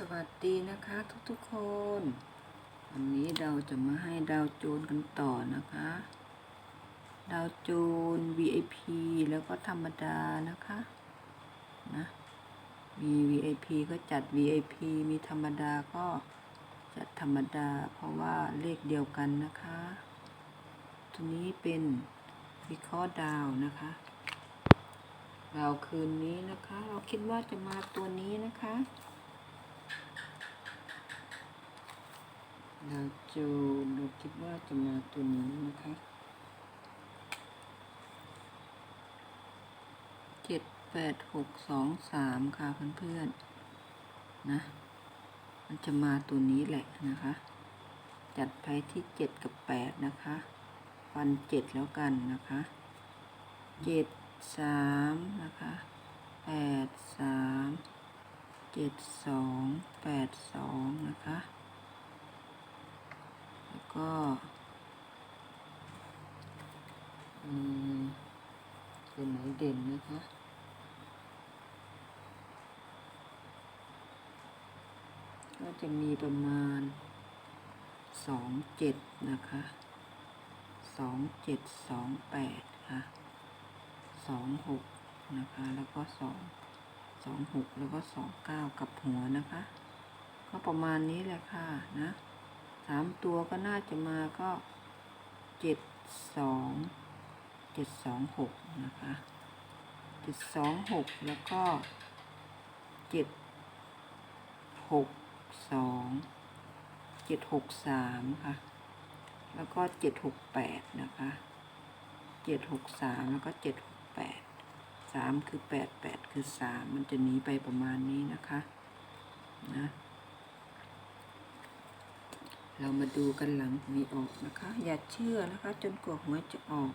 สวัสดีนะคะทุกๆคน วันนี้เราจะมาให้ดาวโจนกันต่อนะคะ ดาวโจน VIP แล้วก็ธรรมดานะคะนะมี VIP ก็จัด VIP มีธรรมดาก็จัดธรรมดาเพราะว่าเลขเดียวกันนะคะ ตัวนี้เป็นวิเคราะห์ดาวนะคะดาวคืนนี้นะคะ เราคิดว่าจะมาตัวนี้นะคะ ดาวจนเราคิดว่าจะมาตัวนี้นะคะเจ็ดแปดหกสองสามค่ะเพื่อนๆนะ มันจะมาตัวนี้แหละนะคะ จัดไปที่เจ็ดกับแปดนะคะฟันเจ็ดแล้วกันนะคะเจ็ดสามนะคะแปดสามเจ็ดสองแปดสองนะคะ ก็อืมตัวไหนเด่นนะคะก็จะมีประมาณสองเจ็ดนะคะสองเจ็ดสองแปดค่ะสองหกนะคะ แล้วก็สองสองหกแล้วก็สองเก้ากับหัวนะคะ ก็ประมาณนี้แหละค่ะนะ สามตัวก็น่าจะมาก็เจ็ดสองเจ็ดสองหกนะคะเจ็ดสองหกแล้วก็เจ็ดหกสองเจ็ดหกสามค่ะ แล้วก็เจ็ดหกแปดนะคะเจ็ดหกสามแล้วก็เจ็ดหกแปดสามคือแปดแปดคือสามมันจะหนีไปประมาณนี้นะคะนะ เรามาดูกันหลังหวยออกนะคะ อย่าเชื่อนะคะ จนกว่าหวยจะออก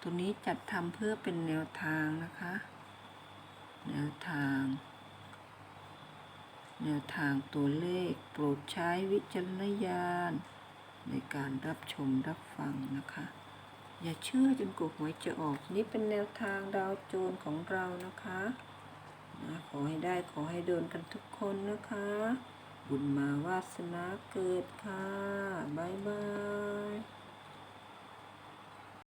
ตัวนี้จัดทำเพื่อเป็นแนวทางนะคะ แนวทาง แนวทางตัวเลข โปรดใช้วิจารณญาณในการรับชมรับฟังนะคะ อย่าเชื่อจนกว่าหวยจะออก นี่เป็นแนวทางดาวโจรของเรานะคะนะขอให้ได้ขอให้โดนกันทุกคนนะคะ บุญมาวาสนาเกิดค่ะ บ๊ายบาย